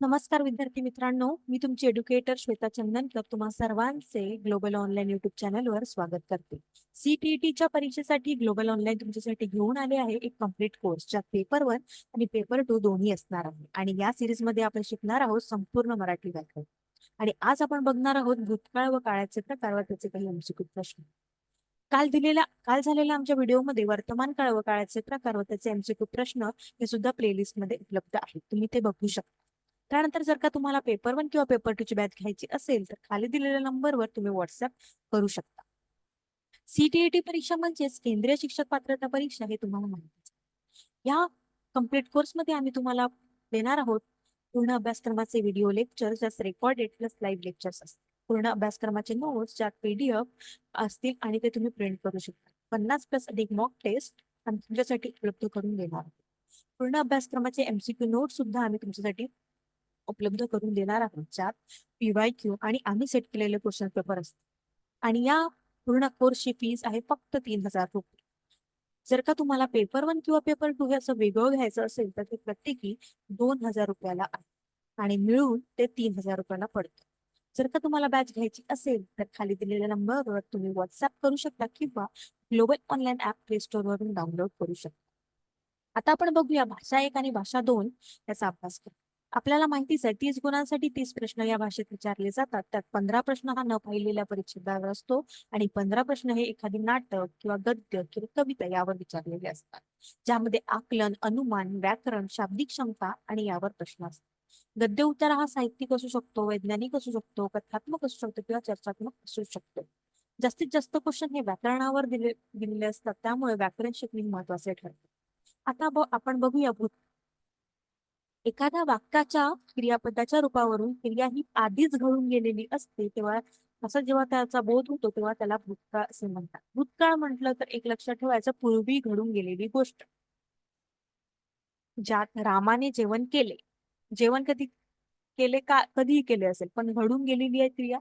नमस्कार विद्यार्थी मित्रांनो मी तुमची एड्युकेटर श्वेता चंदनकर तुम्हा सर्वांचे ग्लोबल ऑनलाईन युट्यूब चॅनलवर स्वागत करते. सीटीईटीच्या परीक्षेसाठी ग्लोबल ऑनलाईन तुमच्यासाठी घेऊन आले आहे एक कंप्लीट कोर्स ज्यात पेपर वन आणि पेपर टू दोन्ही असणार आहे. आणि या सिरीजमध्ये आपण शिकणार आहोत संपूर्ण मराठी व्याकरण. आणि आज आपण बघणार आहोत भूतकाळ व काळाचे प्रकार व त्याचे काही एमसीक्यू प्रश्न. काल दिलेला काल झालेल्या आमच्या व्हिडिओमध्ये वर्तमान काळ व काळाचे प्रकार व त्याचे एमसीक्यू प्रश्न हे सुद्धा प्लेलिस्टमध्ये उपलब्ध आहेत. तुम्ही ते बघू शकता. त्यानंतर जर का तुम्हाला पेपर वन किंवा पेपर टू ची बॅच घ्यायची असेल तर खाली दिलेल्या नंबरवर तुम्ही व्हॉट्सअप करू शकता. सीटीईटी परीक्षा म्हणजेच केंद्रीय शिक्षक पात्रता परीक्षा हे तुम्हाला माहिती या कंप्लीट कोर्समध्ये आम्ही तुम्हाला देणार आहोत पूर्ण अभ्यासक्रमाचे व्हिडिओ लेक्चर ज्यात रेकॉर्डेड प्लस लाईव्ह लेक्चर्स असतील. पूर्ण अभ्यासक्रमाचे नोट्स ज्यात पीडीएफ असतील आणि ते तुम्ही प्रिंट करू शकता. पन्नास प्लस अधिक मॉक टेस्ट आम्ही तुमच्यासाठी उपलब्ध करून देणार आहोत. पूर्ण अभ्यासक्रमाचे एमसीक्यू नोट सुद्धा आम्ही तुमच्यासाठी उपलब्ध करून देणार आहोत. ज्यात पीवाय क्यू आणि आम्ही सेट केलेले क्वेश्चन पेपर असतात. आणि या पूर्ण कोर्सची फीस आहे फक्त तीन हजार रुपये. जर का तुम्हाला पेपर वन किंवा पेपर टू हे असं वेगळं घ्यायचं असेल तर ते प्रत्येकी दोन हजार रुपयाला आहे. आणि मिळून ते तीन हजार रुपयाला पडतं. जर का तुम्हाला बॅच घ्यायची असेल तर खाली दिलेल्या नंबरवर तुम्ही व्हॉट्सअप करू शकता किंवा global online app play store वरून डाउनलोड करू शकता. आता आपण बघूया भाषा एक आणि भाषा दोन याचा अभ्यास करू. आपल्याला माहितीच आहे तीस गुणांसाठी तीस प्रश्न या भाषेत विचारले जातात. त्यात पंधरा प्रश्न हा न पाहिलेल्या परिच्छेदावर असतो आणि पंधरा प्रश्न हे एखादी नाटक किंवा गद्य किंवा कविता यावर विचारलेले असतात. ज्यामध्ये आकलन अनुमान व्याकरण शाब्दिक क्षमता आणि यावर प्रश्न असतात. गद्य उत्तर हा साहित्यिक असू शकतो वैज्ञानिक असू शकतो कथात्मक असू शकतो किंवा चर्चात्मक असू शकतो. जास्तीत जास्त क्वेश्चन हे व्याकरणावर दिले दिलेले असतात. त्यामुळे व्याकरण शिकणे महत्त्वाचे ठरते. आता आपण बघूया भूत एखाद्या वाक्याच्या क्रियापदाच्या रूपावरून क्रिया ही आधीच घडून गेलेली असते तेव्हा असं जेव्हा त्याचा बोध होतो तेव्हा त्याला भूतकाळ असे म्हणतात. भूतकाळ म्हटलं तर एक लक्षात ठेवायचं पूर्वी घडून गेलेली गोष्ट. ज्यात रामाने जेवण केले. जेवण कधी केले का कधीही केले असेल पण घडून गेलेली आहे क्रिया.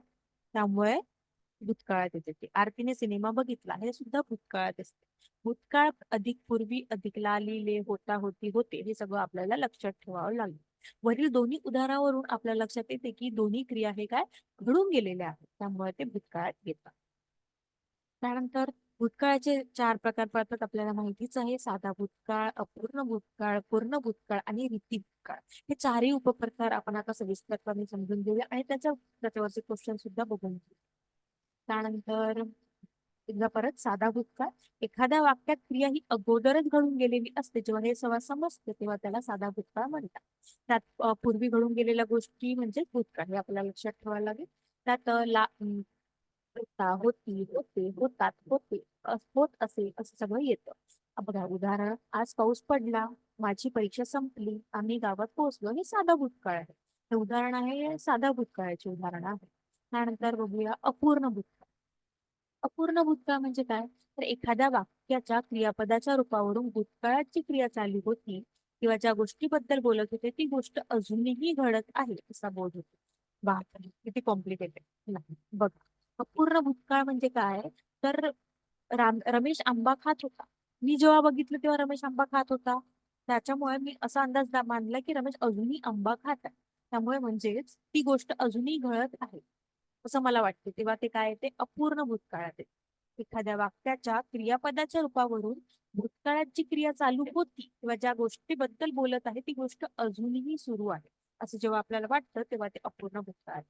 त्यामुळे भूतकाळात येते ते. आरतीने सिनेमा बघितला हे सुद्धा भूतकाळात असते. भूतकाळ अधिक पूर्वी अधिक लालिले होता होती होते हे सगळं आपल्याला लक्षात ठेवावं लागेल. वरील दोन्ही उदाहरणावरून आपल्या लक्षात येते की दोन्ही क्रिया हे काय घडून गेलेल्या आहेत त्यामुळे ते भूतकाळात येतात. त्यानंतर भूतकाळाचे चार प्रकार पडतात आपल्याला माहितीच आहे साधा भूतकाळ अपूर्ण भूतकाळ पूर्ण भूतकाळ आणि रीती भूतकाळ. हे चारही उपप्रकार आपण आता सविस्तरपणे समजून घेऊया आणि त्याच्या त्याच्यावरचे क्वेश्चन सुद्धा बघून घेऊ त्यानंतर एकदा परत साधा भूतकाळ एखाद्या वाक्यात क्रिया ही अगोदरच घडून गेलेली असते जेव्हा हे सवा समजते तेव्हा त्याला साधा भूतकाळ म्हणतात. त्यात पूर्वी घडून गेलेल्या गोष्टी म्हणजे भूतकाळ हे आपल्याला लक्षात ठेवायला लागेल. त्यात ला होता होती होते होतात होते अस- होत असे असं सगळं येतं. बघा उदाहरण आज पाऊस पडला माझी परीक्षा संपली आम्ही गावात पोहोचलो हे साधा भूतकाळ आहे. हे उदाहरण आहे साधा भूतकाळाचे उदाहरण आहे. त्यानंतर बघूया अपूर्ण भूतकाळ अपूर्ण भूतकाळ म्हणजे काय? तर एखाद्या वाक्याच्या क्रियापदाच्या रूपावरून भूतकाळाची क्रिया चालू होती किंवा ज्या गोष्टीबद्दल बोलत होते ती गोष्ट अजूनही घडत आहे असा बोध होतो. बापरे किती कॉम्प्लिकेटेड नाही बघा. अपूर्ण भूतकाळ म्हणजे काय? तर राम रमेश आंबा खात होता. मी जेव्हा बघितलं तेव्हा रमेश आंबा खात होता. त्याच्यामुळे मी असा अंदाज मानला की रमेश अजूनही आंबा खात आहे. त्यामुळे म्हणजेच ती गोष्ट अजूनही घडत आहे. असं मला वाटते. तेव्हा ते काय येते अपूर्ण भूतकाळात येते एखाद्या वाक्याच्या क्रियापदाच्या रूपावरून भूतकाळात जी क्रिया चालू होती किंवा ज्या गोष्टीबद्दल बोलत आहे ती गोष्ट अजूनही सुरू आहे. असं जेव्हा आपल्याला वाटतं तेव्हा ते अपूर्ण भूतकाळ आहे.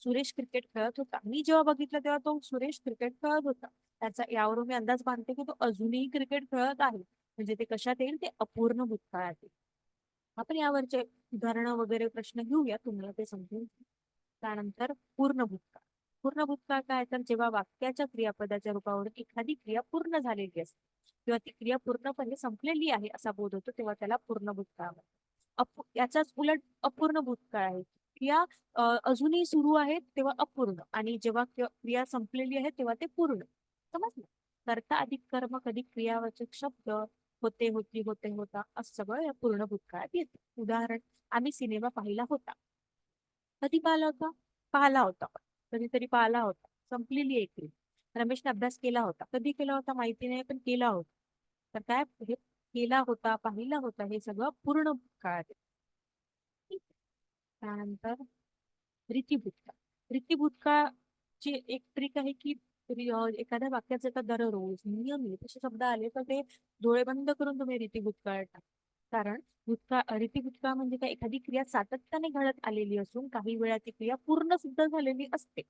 सुरेश क्रिकेट खेळत होता. मी जेव्हा बघितलं तेव्हा तो सुरेश क्रिकेट खेळत होता. त्याचा यावरून मी अंदाज बांधते की तो अजूनही क्रिकेट खेळत आहे. म्हणजे ते कशात येईल? ते अपूर्ण भूतकाळात येईल. आपण यावरचे उदाहरणं वगैरे प्रश्न घेऊया. तुम्हाला ते समजून त्यानंतर पूर्ण भूतकाळ. पूर्ण भूतकाळ काय? तर जेव्हा वाक्याच्या क्रियापदाच्या रूपावर एखादी क्रिया पूर्ण झालेली असते किंवा ती क्रिया पूर्णपणे संपलेली आहे असा बोध होतो तेव्हा त्याला पूर्ण भूतकाळ म्हणतात. याचाच उलट अपूर्ण भूतकाळ आहे. क्रिया अजूनही सुरू आहेत तेव्हा अपूर्ण. आणि जेव्हा क्रिया संपलेली आहे तेव्हा ते पूर्ण. समजलं? करता अधिक कर्म कधी क्रियावाचक शब्द होते होती होते होता असं सगळं या पूर्ण भूतकाळात येत. उदाहरण आम्ही सिनेमा पाहिला होता. कधी पाहिला होता? पाहिला होता. कधीतरी पाहिला होता. संपलेली एक रमेशने अभ्यास केला होता. कधी केला होता माहिती नाही पण केला होता. तर काय हे केला होता पाहिला होता हे सगळं पूर्ण काळात त्यानंतर रीतिभूतकाळ रीतिभूतकाळची एक ट्रिक आहे की एखाद्या वाक्यात का दररोज नियमित असे शब्द आले तर ते डोळे बंद करून तुम्ही रीतिभूतकाळ टाका. कारण भूतकाळ रीतिभूतकाळ म्हणजे काय एखादी क्रिया सातत्याने घडत आलेली असून काही वेळा ती क्रिया पूर्ण सुद्धा झालेली असते.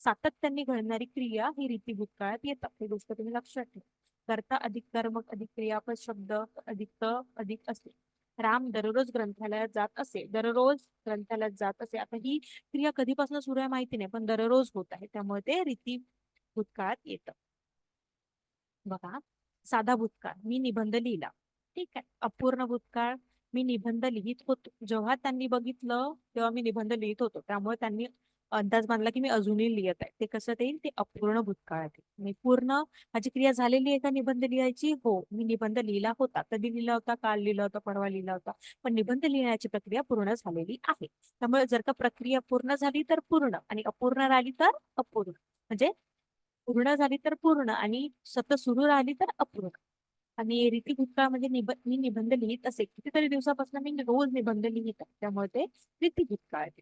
सातत्याने घडणारी क्रिया ही रीती भूतकाळात येतात. ही गोष्ट तुम्ही लक्षात ठेवा. कर्ता अधिक कर्मक अधिक क्रियापद शब्द अधिक त अधिक असे. राम दररोज ग्रंथालयात जात असे. दररोज ग्रंथालयात जात असे. आता ही क्रिया कधीपासून सुरू आहे माहिती नाही पण दररोज होत आहे. त्यामुळे ते रीती भूतकाळात येतं. बघा साधा भूतकाळ मी निबंध लिहिला. ठीक आहे. अपूर्ण भूतकाळ मी निबंध लिहित होतो. जेव्हा त्यांनी बघितलं तेव्हा मी निबंध लिहित होतो. त्यामुळे त्यांनी अंदाज बांधला की मी अजूनही लिहित आहे. ते कसं येईल? ते अपूर्ण भूतकाळात येईल मी पूर्ण माझी क्रिया झालेली आहे का निबंध लिहायची? हो. मी निबंध लिहिला होता. कधी लिहिला होता? काल लिहिला होता? परवा लिहिला होता. पण निबंध लिहिण्याची प्रक्रिया पूर्ण झालेली आहे. त्यामुळे जर का प्रक्रिया पूर्ण झाली तर पूर्ण आणि अपूर्ण राहिली तर अपूर्ण. म्हणजे पूर्ण झाली तर पूर्ण आणि सतत सुरू राहिली तर अपूर्ण. आणि रीती भूतकाळ म्हणजे निब मी निबंध लिहित असे. कितीतरी दिवसापासून मी रोज निबंध लिहित आहे. त्यामुळे ते रीती भूतकाळ आहे.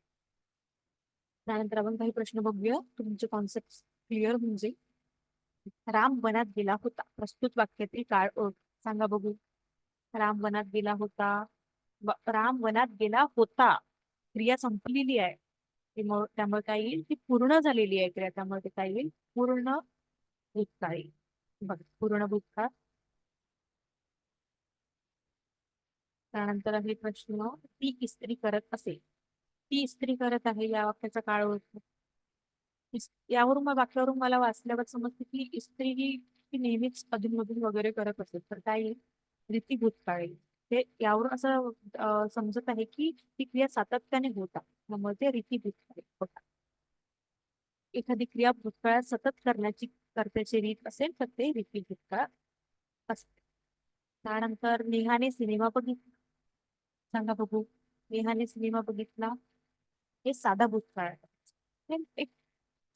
त्यानंतर आपण काही प्रश्न बघूया. तुमचे कॉन्सेप्ट क्लिअर होऊन जाईल राम वनात गेला होता. प्रस्तुत वाक्यातील काळ ओळख सांगा बघू. राम वनात गेला होता. राम वनात गेला होता. क्रिया संपलेली आहे. त्यामुळे काय येईल? ती पूर्ण झालेली आहे क्रिया. त्यामुळे ते काय येईल? पूर्ण भूतकाळ. येईल बघ पूर्ण भूतकाळ. त्यानंतर आहे प्रश्न ती इस्त्री करत असेल. ती इस्त्री करत आहे या वाक्याचा काळ ओळखतो यावरून वाक्यावरून मला वाचल्यावर समजते की इस्त्री ही ती नेहमीच अधूनमधून वगैरे करत असेल. तर काय येईल? रीती भूतकाळ हे यावरून असं समजत आहे की ती क्रिया सातत्याने होता त्यामुळे ते रीती भूतकाळ होता एखादी क्रिया भूतकाळात सतत करण्याची करत्याची रीत असेल तर ते रीती भूतकाळ असते. त्यानंतर नेहाने सिनेमा बघितला. सांगा बघू. नेहाने सिनेमा बघितला. हे साधा भूतकाळ आहे. हे एक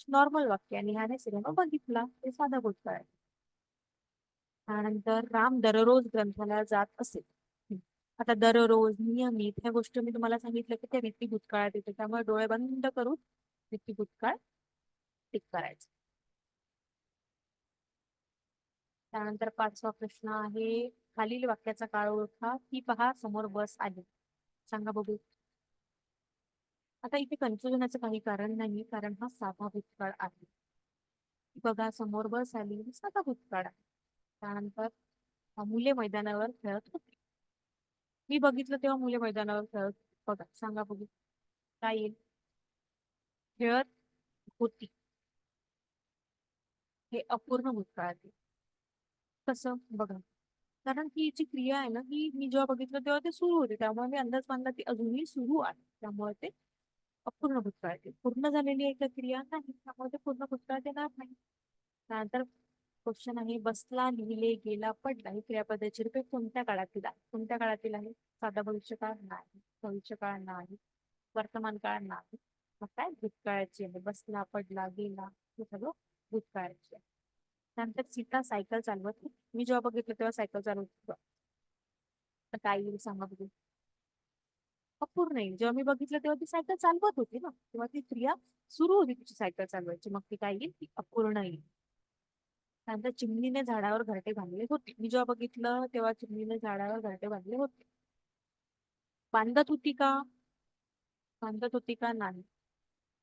नॉर्मल वाक्य आहे. नेहाने सिनेमा बघितला. हे साधा भूतकाळ आहे. त्यानंतर राम दररोज ग्रंथालयात जात असे. आता दररोज नियमित ह्या गोष्टी मी तुम्हाला सांगितलं की त्या रीती भूतकाळात येते. त्यामुळे डोळे बंद करून रीती भूतकाळ टिक करायचं. त्यानंतर पाचवा प्रश्न आहे खालील वाक्याचा काळ ओळखा. ती पहा समोर बस आली. सांगा बघू. आता इथे कन्फ्युजनाचं काही कारण नाही कारण हा साधा भूतकाळ आहे. बघा समोर बस आली. साधा भूतकाळ आहे. त्यानंतर मुले मैदानावर खेळत होती. मी बघितलं तेव्हा मुले मैदानावर खेळत बघा सांगा बघू. काय येईल. खेळत होती. हे अपूर्ण भूतकाळ आहे. कसं? बघा. कारण ही जी क्रिया आहे ना ही मी जेव्हा बघितलं तेव्हा ते सुरू होते. त्यामुळे मी अंदाज बांधला ती अजूनही सुरू आहे. त्यामुळे ते अपूर्ण भूतकाळ पूर्ण झालेली आहे का क्रिया? नाही. त्यामुळे ते पूर्ण भूतकाळ देणार नाही. त्यानंतर क्वेश्चन आहे बसला लिहिले गेला पडला. ही क्रियापदाची रूपे कोणत्या काळातील आहे? कोणत्या काळातील आहे? साधा भविष्यकाळ नाही. भविष्यकाळ नाही. वर्तमान काळ नाही. मग काय? भूतकाळाची आहे. बसला पडला गेला. हे सगळं भूतकाळाची आहे. त्यानंतर सीता सायकल चालवत होती. मी जेव्हा बघितलं तेव्हा सायकल चालवत होती. तर काय येईल सांगा बघू अपूर्ण येईल जेव्हा मी बघितलं तेव्हा ती सायकल चालवत होती ना. तेव्हा ती क्रिया सुरू होती तिची सायकल चालवायची. मग ती काय येईल ती अपूर्ण येईल त्यानंतर चिमणीने झाडावर घरटे बांधले होते. मी जेव्हा बघितलं तेव्हा चिमणीने झाडावर घरटे बांधले होते. बांधत होती का? बांधत होती का नाही?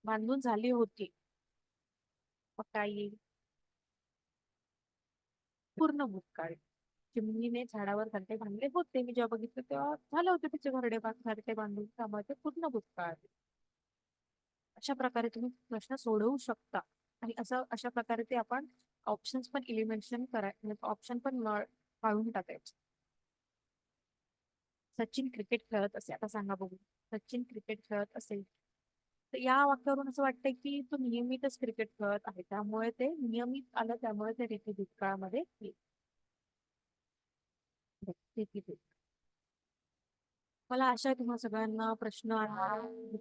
बांधून झाली होती. मग काय येईल पूर्ण भूतकाळ चिमणीने झाडावर घरटे बांधले होते. मी जेव्हा बघितलं तेव्हा झालं होतं तिचे घरडे घरटे बांधून त्यामुळे ते पूर्ण भूतकाळ आहे. अशा प्रकारे तुम्ही प्रश्न सोडवू शकता. आणि असं अशा प्रकारे ते आपण ऑप्शन्स पण इलिमिनेशन कराय ऑप्शन पण काढून टाकायचे. सचिन क्रिकेट खेळत असे आता सांगा बघू. सचिन क्रिकेट खेळत असेल. तर या वाक्यावरून असं वाटतंय की तो नियमितच क्रिकेट खेळत आहे. त्यामुळे ते नियमित आलं त्यामुळे ते रीती भूतकाळामध्ये येईल. मला आशा आहे तुम्हा सगळ्यांना प्रश्न आहे